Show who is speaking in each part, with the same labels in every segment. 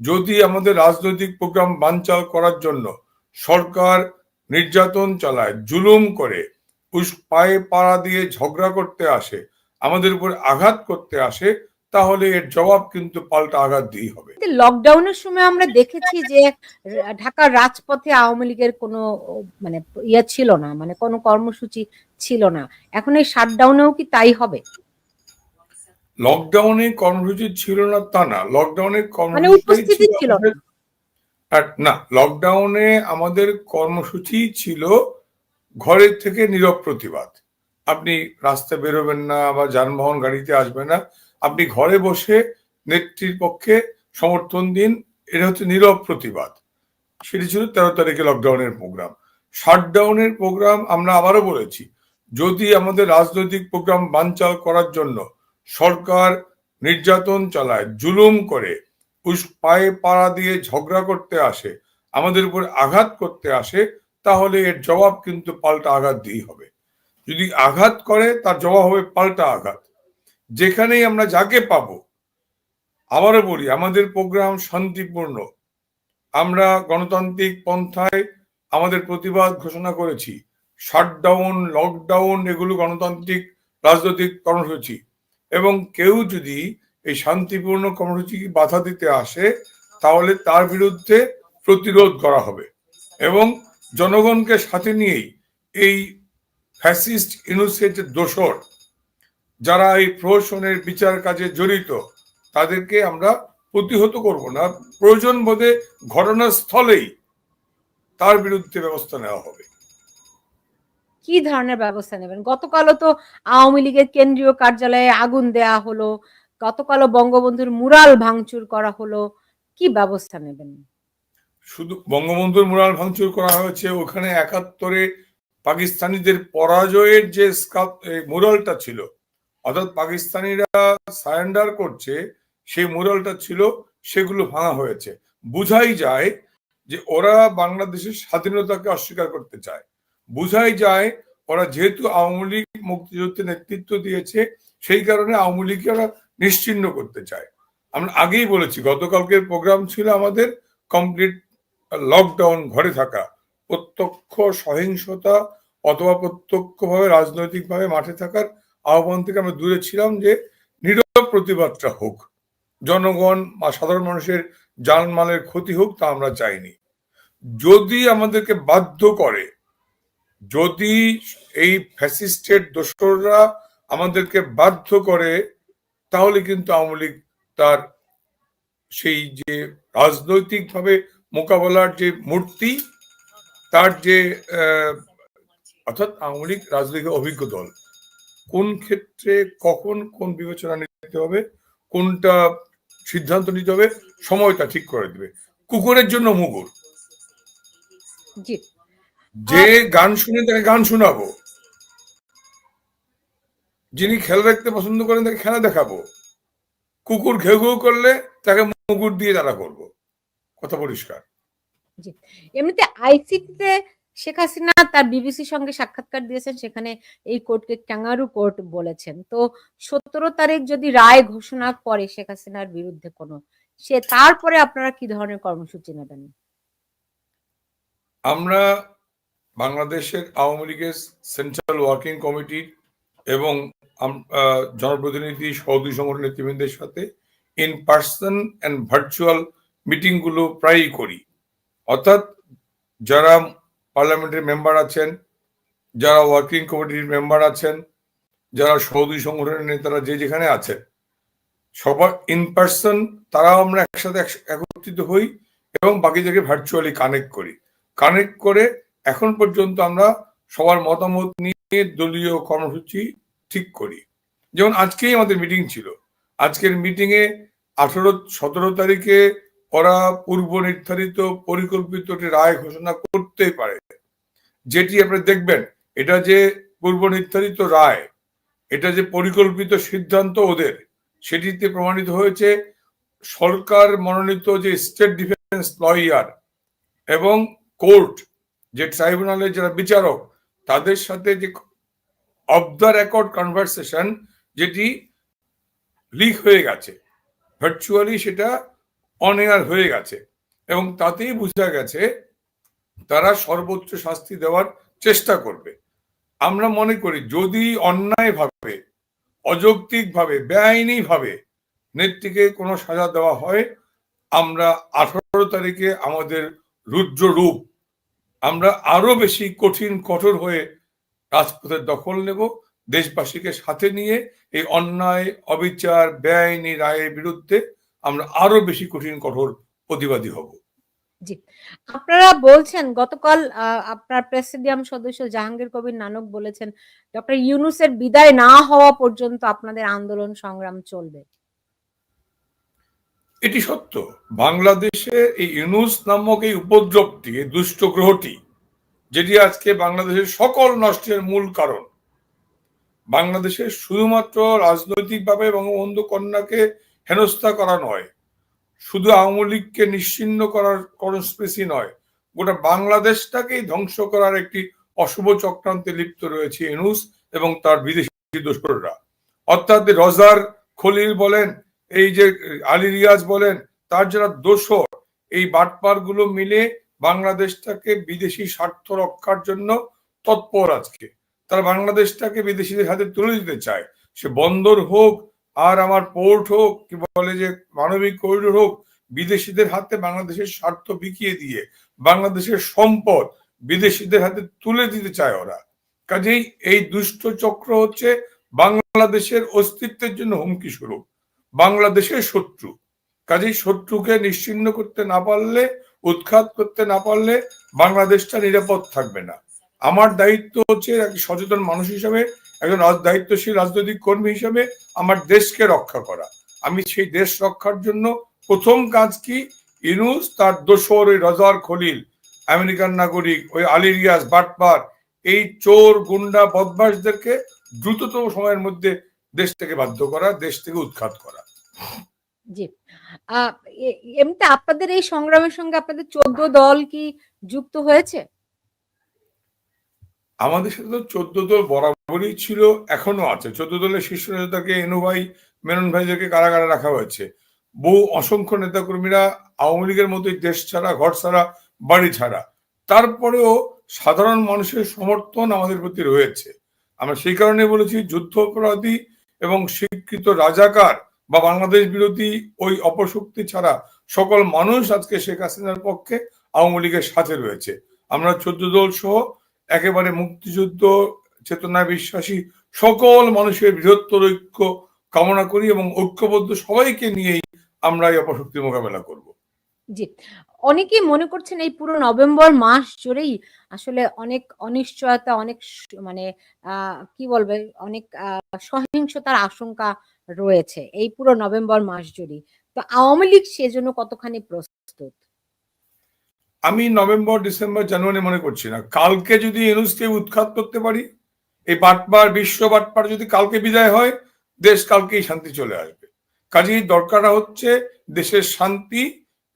Speaker 1: যদি আমাদের রাজনৈতিক প্রোগ্রাম বানচাল করার জন্য সরকার নির্যাতন চালায়, জুলুম করে পায়ে পাড়া দিয়ে ঝগড়া করতে আসে, আমাদের উপর আঘাত করতে আসে, তাহলে এর জবাব কিন্তু পাল্টা আঘাত দিয়েই হবে।
Speaker 2: লকডাউনের সময় আমরা দেখেছি যে ঢাকার রাজপথে আওয়ামী লীগের কোনো মানে ইয়ে ছিল না মানে কোনো কর্মসূচি ছিল না। এখন এই শাটডাউনেও কি তাই হবে?
Speaker 1: লকডাউনে কর্মসূচি ছিল না তা না লকডাউনে কর্মসূচি
Speaker 2: ছিল না
Speaker 1: না লকডাউনে আমাদের কর্মসূচি ছিল ঘরের থেকে নীরব প্রতিবাদ। আপনি রাস্তায় বেরোবেন না বা যানবাহন গাড়িতে আসবে না আপনি ঘরে বসে নেত্রীর পক্ষে সমর্থন দিন এটা হচ্ছে নীরব প্রতিবাদ। সেটি ছিল তেরো তারিখে লকডাউনের প্রোগ্রাম শাটডাউনের প্রোগ্রাম আমরা আবারও বলেছি যদি আমাদের রাজনৈতিক প্রোগ্রাম বানচাল করার জন্য সরকার নির্যাতন চালায়, জুলুম করে, উস- পায়ে পাড়া দিয়ে ঝগড়া করতে আসে, আমাদের উপর আঘাত করতে আসে, তাহলে এর জবাব কিন্তু পাল্টা আঘাত দিয়েই হবে। যদি আঘাত করে, তার জবাব হবে পাল্টা আঘাত। যেখানেই আমরা যাকে পাবো, আবারও বলি, আমাদের প্রোগ্রাম শান্তিপূর্ণ। আমরা গণতান্ত্রিক পন্থায় আমাদের প্রতিবাদ ঘোষণা করেছি। শাটডাউন, লকডাউন, এগুলো গণতান্ত্রিক রাজনৈতিক কর্মসূচি। এবং কেউ যদি এই শান্তিপূর্ণ কর্মসূচি বাধা দিতে আসে, তাহলে তার বিরুদ্ধে প্রতিরোধ করা হবে। এবং জনগণকে সাথে নিয়েই এই ফ্যাসিস্ট ইনুসের যে দোসর যারা এই প্রহসনের বিচার কাজে জড়িত, তাদেরকে আমরা প্রতিহত করব না। প্রয়োজন বোধে ঘটনাস্থলেই তার বিরুদ্ধে ব্যবস্থা নেওয়া হবে।
Speaker 2: কি ধরনের ব্যবস্থা নেবেন? গতকালও তো আওয়ামী লীগের কেন্দ্রীয় কার্যালয়ে আগুন দেয়া হলো, গতকালও বঙ্গবন্ধুর মুরাল ভাঙচুর করা হলো, কি ব্যবস্থা নেবেন?
Speaker 1: শুধু বঙ্গবন্ধুর মুরাল ভাঙচুর করা হয়েছে, ওখানে একাত্তরে পাকিস্তানিদের পরাজয়ের যে মুরালটা ছিল, অর্থাৎ পাকিস্তানিরা সারেন্ডার করছে, সেই মুরালটা ছিল, সেগুলো ভাঙা হয়েছে। বুঝাই যায় যে ওরা বাংলাদেশের স্বাধীনতাকে অস্বীকার করতে চায়। বুঝাই যায়, ওরা যেহেতু আওয়ামী লীগ মুক্তিযুদ্ধে নেতৃত্ব দিয়েছে, সেই কারণে আওয়ামী লীগকে ওরা নিশ্চিহ্ন করতে চায়। আমরা আগেই বলেছি, গতকালকের প্রোগ্রাম ছিল আমাদের কমপ্লিট লকডাউন ঘরে থাকা। প্রত্যক্ষ সহিংসতা অথবা প্রত্যক্ষভাবে, রাজনৈতিকভাবে মাঠে থাকার আহ্বান থেকে আমরা দূরে ছিলাম যে নীরব প্রতিবাদটা হোক। জনগণ বা সাধারণ মানুষের জানমালের ক্ষতি হোক তা আমরা চাইনি। যদি আমাদেরকে বাধ্য করে যদি এই ফ্যাসিস্টের দোসররা আমাদেরকে বাধ্য করে, তাহলে কিন্তু আওয়ামী লীগ তার সেই যে রাজনৈতিকভাবে মোকাবেলার যে মূর্তি, তার যে অর্থাৎ আওয়ামী লীগ রাজনৈতিক অভিজ্ঞ দল, কোন ক্ষেত্রে কখন কোন বিবেচনা নিতে হবে, কোনটা সিদ্ধান্ত নিতে হবে, সময়টা ঠিক করে দেবে। কুকুরের জন্য মুগুর।
Speaker 2: জি।
Speaker 1: যে গান শুনে তাকে গান শোনাবো যিনি খেলা দেখতে পছন্দ করেন তাকে খেলা দেখাবো কুকুর ঘেউ ঘেউ করলে তাকে মুগুর দিয়ে তারা করব। কথা পরিষ্কার।
Speaker 2: এমনিতে আইসিটিতে শেখ হাসিনা তার বিবিসির সঙ্গে সাক্ষাৎকার দিয়েছেন সেখানে এই কোর্টকে ক্যাঙ্গারু কোর্ট বলেছেন। তো সতেরো তারিখ যদি রায় ঘোষণা করে শেখ হাসিনার বিরুদ্ধে কোনো সে তারপরে আপনারা কি ধরনের কর্মসূচি নেবেন?
Speaker 1: আমরা বাংলাদেশের আওয়ামী লীগের সেন্ট্রাল ওয়ার্কিং কমিটি এবং জনপ্রতিনিধি সৌদি সংগঠন নেতৃবৃন্দের সাথে ইন পার্সন অ্যান্ড ভার্চুয়াল মিটিংগুলো প্রায়ই করি। অর্থাৎ যারা পার্লামেন্টের মেম্বার আছেন, যারা ওয়ার্কিং কমিটির মেম্বার আছেন, যারা সৌদি সংগঠনের নেতারা যে যেখানে আছেন, সবার ইন পার্সন তারাও আমরা একসাথে এক- একত্রিত হই এবং বাকিদেরকে ভার্চুয়ালি কানেক্ট করি। কানেক্ট করে এখন পর্যন্ত আমরা সবার মতামত নিয়ে দলীয় কর্মসূচি ঠিক করি। যেমন আজকেই আমাদের মিটিং ছিল। আজকের মিটিং এ আঠারো, সতেরো তারিখে ওরা পূর্ব নির্ধারিত পরিকল্পিত রায় ঘোষণা করতে পারে। যেটি আপনি দেখবেন, এটা যে পূর্ব নির্ধারিত রায়, এটা যে পরিকল্পিত সিদ্ধান্ত ওদের, সেটিতে প্রমাণিত হয়েছে সরকার মনোনীত যে স্টেট ডিফেন্স লয়ার এবং কোর্ট যে ট্রাইব্যুনালের যারা বিচারক, তাদের সাথে যে অফ দ্য রেকর্ড কনভারসেশন যেটি লিক হয়ে গেছে ভার্চুয়ালি সেটা অনেয়ার হয়ে গেছে এবং তাতেই বোঝা গেছে তারা সর্বোচ্চ শাস্তি দেওয়ার চেষ্টা করবে। আমরা মনে করি যদি অন্যায়ভাবে, অযৌক্তিকভাবে, বেআইনিভাবে নেত্রীকে কোনো সাজা দেওয়া হয়, আমরা আঠারো তারিখে আমাদের রুদ্র রূপ আমরা আরও বেশি কঠিন, কঠোর হয়ে রাজপথের দখল নেব। দেশবাসীকে সাথে নিয়ে এই অন্যায়, অবিচার, বেআইনি রায়ের বিরুদ্ধে আমরা আরও বেশি কঠিন, কঠোর প্রতিবাদী হব।
Speaker 2: আপনারা বলছেন, গতকাল আপনার প্রেসিডিয়াম সদস্য জাহাঙ্গীর কবির নানক বলেছেন, ডক্টর ইউনুসের বিদায় না হওয়া পর্যন্ত আপনাদের আন্দোলন সংগ্রাম চলবে।
Speaker 1: এটি সত্য। বাংলাদেশে এই ইউনুস নামক এই উপদ্রবটি, এই দুষ্ট গ্রহটি যেটি আজকে বাংলাদেশের সকল নষ্টের মূল কারণ, বাংলাদেশে শুধুমাত্র রাজনৈতিকভাবে বঙ্গবন্ধু কন্যাকে হেনস্থা করা নয়, শুধু আওয়ামী লীগকে নিশ্চিন্ন করার কনস্পেসি নয়, গোটা বাংলাদেশটাকেই ধ্বংস করার একটি অশুভ চক্রান্তে লিপ্ত রয়েছে ইনুস এবং তার বিদেশি দোসররা। অর্থাৎ রজার খলিল বলেন এই যে আলী রিয়াজ বলেন, তার যারা দোসর এই বাটপারগুলো মিলে বাংলাদেশটাকে বিদেশি স্বার্থ রক্ষার জন্য তৎপর আজকে। তারা বাংলাদেশটাকে বিদেশিদের হাতে তুলে দিতে চায়। সে বন্দর হোক, আর আমার পোর্ট হোক, কি বলে যে মানবিক করিডোর হোক, বিদেশিদের হাতে বাংলাদেশের স্বার্থ বিকিয়ে দিয়ে বাংলাদেশের সম্পদ বিদেশিদের হাতে তুলে দিতে চায় ওরা। কাজেই এই দুষ্ট চক্র হচ্ছে বাংলাদেশের অস্তিত্বের জন্য হুমকি স্বরূপ। বাংলাদেশের শত্রু। কাজেই শত্রুকে নিশ্চিন্ন করতে না পারলে, উৎখাত করতে না পারলে বাংলাদেশটা নিরাপদ থাকবে না। আমার দায়িত্ব হচ্ছে এক সচেতন মানুষ হিসাবে, একজন দায়িত্বশীল রাজনৈতিক কর্মী হিসাবে আমার দেশকে রক্ষা করা। আমি সেই দেশ রক্ষার জন্য প্রথম কাজ কি? ইনুস তার দোসর ওই রজার খলিল আমেরিকান নাগরিক ওই আলী রিয়াজ বাটপার, এই চোর, গুন্ডা বদমাসদেরকে দ্রুততম সময়ের মধ্যে দেশ থেকে বাধ্য করা দেশ থেকে উৎখাত করা।
Speaker 2: জি। এমনিতে আপনাদের এই সংগ্রামের সঙ্গে আপনাদের চোদ্দ দল কি যুক্ত হয়েছে?
Speaker 1: আমাদের সাথে তো চোদ্দ দল বরাবরই ছিল এখনও আছে। চোদ্দ দলের শীর্ষ নেতাকে এনু ভাই মেনন ভাইদেরকে কারাগারে রাখা হয়েছে। বহু অসংখ্য নেতাকর্মীরা আওয়ামী লীগের মতোই দেশ ছাড়া ঘর ছাড়া বাড়ি ছাড়া। তারপরেও সাধারণ মানুষের সমর্থন আমাদের প্রতি রয়েছে। আমরা সেই কারণে বলেছি যুদ্ধ অপরাধী এবং স্বীকৃত রাজাকার বা বাংলাদেশ বিরোধী ওই অপশক্তি ছাড়া সকল মানুষ আজকে শেখ হাসিনার পক্ষে আওয়ামী লীগের সাথে রয়েছে। আমরা চোদ্দ দল সহ একেবারে মুক্তিযুদ্ধ, চেতনায় বিশ্বাসী সকল মানুষের বৃহত্তর ঐক্য কামনা করি এবং ঐক্যবদ্ধ সবাইকে নিয়েই আমরা এই অপশক্তির মোকাবেলা করব।
Speaker 2: জি। অনেকেই মনে করছেন এই পুরো নভেম্বর মাস জুড়েই আসলে অনেক অনিশ্চয়তা, অনেক মানে কি বলবে? অনেক সহিংসতার আশঙ্কা রয়েছে এই পুরো নভেম্বর মাস জুড়েই। তো আওয়ামী লীগ সেজন্য কতখানি প্রস্তুত?
Speaker 1: আমি নভেম্বর, ডিসেম্বর, জানুয়ারি মনে করছি না। কালকে যদি এনুসকে উৎখাত করতে পারি, এই বাটপার, বিশ্ব বাটপার যদি কালকে বিদায় হয়, দেশ কালকেই শান্তি চলে আসবে। কাজেই দরকার হচ্ছে দেশের শান্তি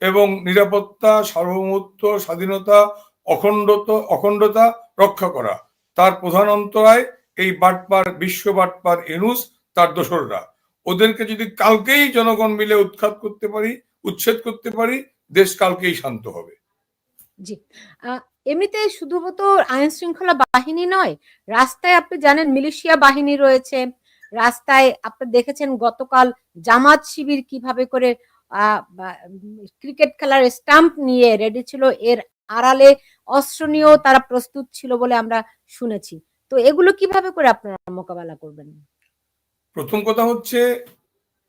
Speaker 1: এবং নিরাপত্তা, সার্বভৌমত্ব, স্বাধীনতা, অখণ্ডত, অখণ্ডতা রক্ষা করা। তার প্রধান অন্তরায় এই বাটপার, বিশ্ব বাটপার এনুস, তার দোসররা। ওদেরকে যদি কালকেই জনগণ মিলে উৎখাত করতে পারি, উচ্ছেদ করতে পারি, দেশ কালকেই শান্ত হবে।
Speaker 2: জি। এমনিতে শুধুমাত্র আইন শৃঙ্খলা বাহিনী নয়, রাস্তায় আপনি জানেন মিলিশিয়া বাহিনী রয়েছে। রাস্তায় আপনি দেখেছেন গতকাল জামাত শিবির কীভাবে করে ক্রিকেট খেলার স্টাম্প নিয়ে রেডি ছিল। এর আড়ালে অস্ত্র নিয়েও তারা প্রস্তুত ছিল বলে আমরা শুনেছি। তো এগুলো কীভাবে করে আপনারা মোকাবেলা করবেন?
Speaker 1: প্রথম কথা হচ্ছে,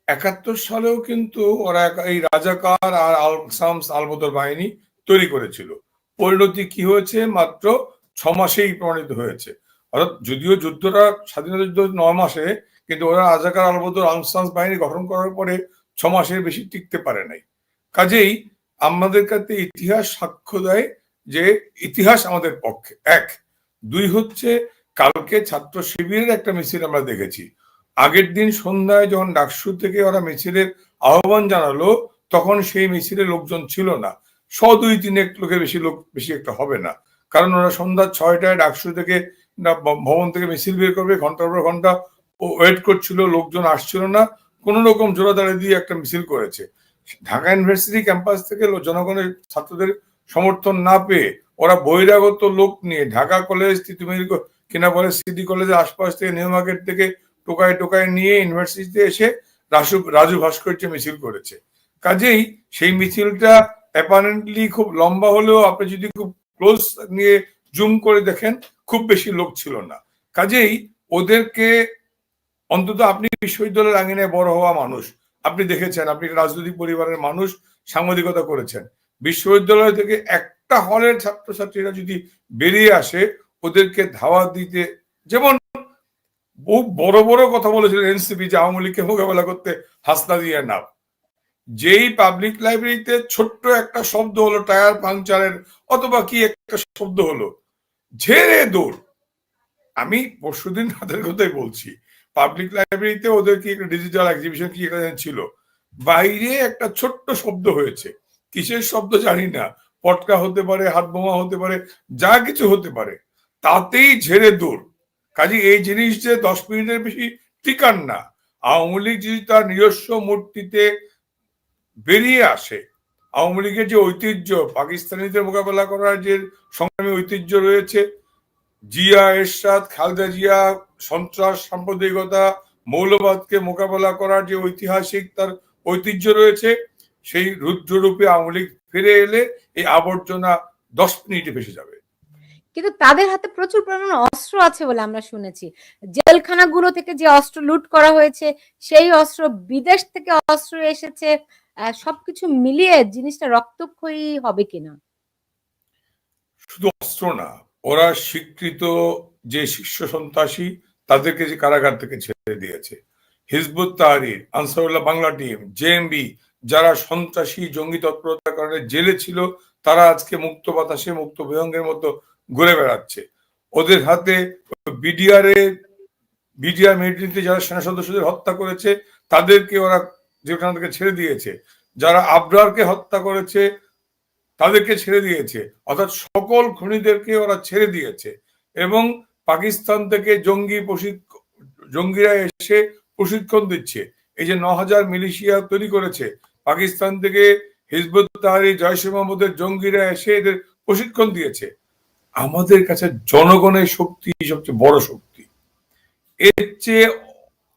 Speaker 1: একাত্তর সালেও কিন্তু ওরা এই রাজাকার আর আল সামস আলবদর বাহিনী তৈরি করেছিল। পরিণতি কি হয়েছে? মাত্র ছ মাসেই প্রমাণিত হয়েছে। অর্থাৎ যদিও যুদ্ধটা, স্বাধীনতা যুদ্ধ নয় মাসে, কিন্তু ওরা রাজাকার আলবদর আলসামস বাহিনী গঠন করার পরে ছ মাসের বেশি টিকতে পারে নাই। কাজেই আমাদের কাছে ইতিহাস সাক্ষ্য দেয় যে ইতিহাস আমাদের পক্ষে। এক, দুই হচ্ছে কালকে ছাত্র শিবিরের একটা মিছিল আমরা দেখেছি। আগের দিন সন্ধ্যায় যখন ডাকসু থেকে ওরা মিছিলের আহ্বান জানালো, তখন সেই মিছিলে লোকজন ছিল না। শ দুই, তিনেক লোকের বেশি লোক, বেশি একটা হবে না। কারণ ওরা সন্ধ্যা ছয়টায় ডাকসু থেকে ভবন থেকে মিছিল বের করবে, ঘণ্টার পর ঘণ্টা ওয়েট করছিল, লোকজন আসছিল না। কোন রকম জোড়াদাড়ি দিয়ে একটা মিছিল করেছে। ঢাকা ইউনিভার্সিটি ক্যাম্পাস থেকে জনগণের ছাত্রদের সমর্থন না পেয়ে ওরা বহিরাগত লোক নিয়ে ঢাকা কলেজ, তিতুমির ক- কিনা বলে সিটি কলেজের আশপাশ থেকে, নিউ মার্কেট থেকে টোকায় টোকায় নিয়ে ইউনিভার্সিটিতে এসে রাজু রাজু ভাস্কর্য মিছিল করেছে। কাজেই সেই মিছিলটা অ্যাপারেন্টলি খুব লম্বা হলেও আপনি যদি খুব ক্লোজ নিয়ে জুম করে দেখেন, খুব বেশি লোক ছিল না। কাজেই ওদেরকে অন্তত আপনি বিশ্ববিদ্যালয়ের আঙিনায় বড় হওয়া মানুষ। আপনি দেখেছেন, আপনি রাজনৈতিক পরিবারের মানুষ, সাংবাদিকতা করেছেন। বিশ্ববিদ্যালয় থেকে একটা হলের ছাত্রছাত্রীরা যদি বেরিয়ে আসে, ওদেরকে ধাওয়া দিতে, যেমন বহু বড় বড় কথা বলেছিলেন এনসিপি যে আওয়ামী লীগকে মোকাবেলা করতে হাসনা দিয়ে নাও। যেই পাবলিক লাইব্রেরিতে ছোট্ট একটা শব্দ হলো টায়ার পাংচারের অথবা কি একটা শব্দ হলো, ঝেড়ে দৌড়। আমি পরশুদিন তাদের কথাই বলছি পাবলিক লাইব্রেরিতে ওদের কি একটা ডিজিটাল এক্সিবিশন কি একটা ছিল? বাইরে একটা ছোট্ট শব্দ হয়েছে। কিসের শব্দ জানি না। পটকা হতে পারে, হাত বোমা হতে পারে, যা কিছু হতে পারে। তাতেই ঝেড়ে দৌড়। কাজে এই জিনিস যে দশ মিনিটের বেশি টিকান না, আওয়ামী লীগ যদি তার নিজস্ব মূর্তিতে বেরিয়ে আসে, আওয়ামী লীগের যে ঐতিহ্য, পাকিস্তানিদের মোকাবেলা করার যে সংগ্রামী ঐতিহ্য রয়েছে জিয়া এরশাদ খালেদা জিয়া সন্ত্রাস সাম্প্রদায়িকতা মৌলবাদকে মোকাবেলা করার যে ঐতিহাসিক তার ঐতিহ্য রয়েছে সেই রুদ্ররূপে আওয়ামী লীগ ফিরে এলে এই আবর্জনা দশ মিনিটে ভেসে যাবে।
Speaker 2: কিন্তু তাদের হাতে প্রচুর পরিমাণে অস্ত্র আছে বলে আমরা শুনেছি। জেলখানাগুলো থেকে যে অস্ত্র লুট করা হয়েছে সেই অস্ত্র বিদেশ থেকে অস্ত্র এসেছে সবকিছু মিলিয়ে জিনিসটা রক্তক্ষয়ী হবে কিনা?
Speaker 1: শুধু অস্ত্র না ওরা স্বীকৃত যে শীর্ষ সন্ত্রাসী তাদেরকে যে কারাগার থেকে ছেড়ে দিয়েছে। হিজবুত তাহরির, আনসারুল্লাহ বাংলা টিম জেএমবি যারা সন্ত্রাসী, জঙ্গি তৎপরতার কারণে জেলে ছিল, তারা আজকে মুক্ত বাতাসে, মুক্ত বিহঙ্গের মতো ঘুরে বেড়াচ্ছে। ওদের হাতে বিডিআর বিডিআর মিলিটারিতে যারা সেনা সদস্যদের হত্যা করেছে, তাদেরকে ওরা যেখান থেকে ছেড়ে দিয়েছে, যারা আবরারকে হত্যা করেছে তাদেরকে ছেড়ে দিয়েছে। অর্থাৎ সকল খুনিদেরকে ওরা ছেড়ে দিয়েছে এবং পাকিস্তান থেকে জঙ্গি প্রশিক্ষণ জঙ্গিরা এসে প্রশিক্ষণ দিচ্ছে। এই যে ন হাজার মিলিশিয়া তৈরি করেছে, পাকিস্তান থেকে হিজবুত তাহারি জয়সে মোহাম্মদের জঙ্গিরা এসে এদের প্রশিক্ষণ দিয়েছে। আমাদের কাছে জনগণের শক্তি সবচেয়ে বড় শক্তি। এর চেয়ে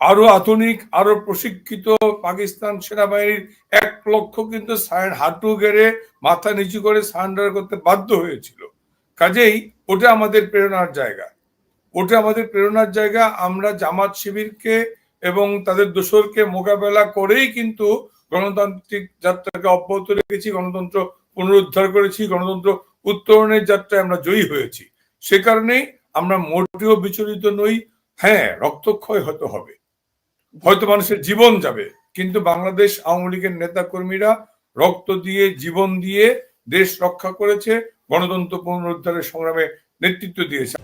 Speaker 1: আরও আধুনিক, আরও প্রশিক্ষিত পাকিস্তান সেনাবাহিনীর এক লক্ষ কিন্তু হাঁটু গেড়ে মাথা নিচু করে সারেন্ডার করতে বাধ্য হয়েছিল। কাজেই ওটা আমাদের প্রেরণার জায়গা। ওটা আমাদের প্রেরণার জায়গা। আমরা জামাত শিবিরকে এবং তাদের দোসরকে মোকাবেলা করেই কিন্তু গণতান্ত্রিক যাত্রাকে অব্যাহত রেখেছি, গণতন্ত্র পুনরুদ্ধার করেছি, গণতন্ত্র উত্তরণের যাত্রায় আমরা জয়ী হয়েছি। সে কারণেই আমরা মোটেও বিচলিত নই। হ্যাঁ রক্তক্ষয় হতে হবে। হয়তো মানুষের জীবন যাবে, কিন্তু বাংলাদেশ আওয়ামী লীগের নেতা কর্মীরা রক্ত দিয়ে, জীবন দিয়ে দেশ রক্ষা করেছে, গণতন্ত্র পুনরুদ্ধারের সংগ্রামে নেতৃত্ব দিয়েছে।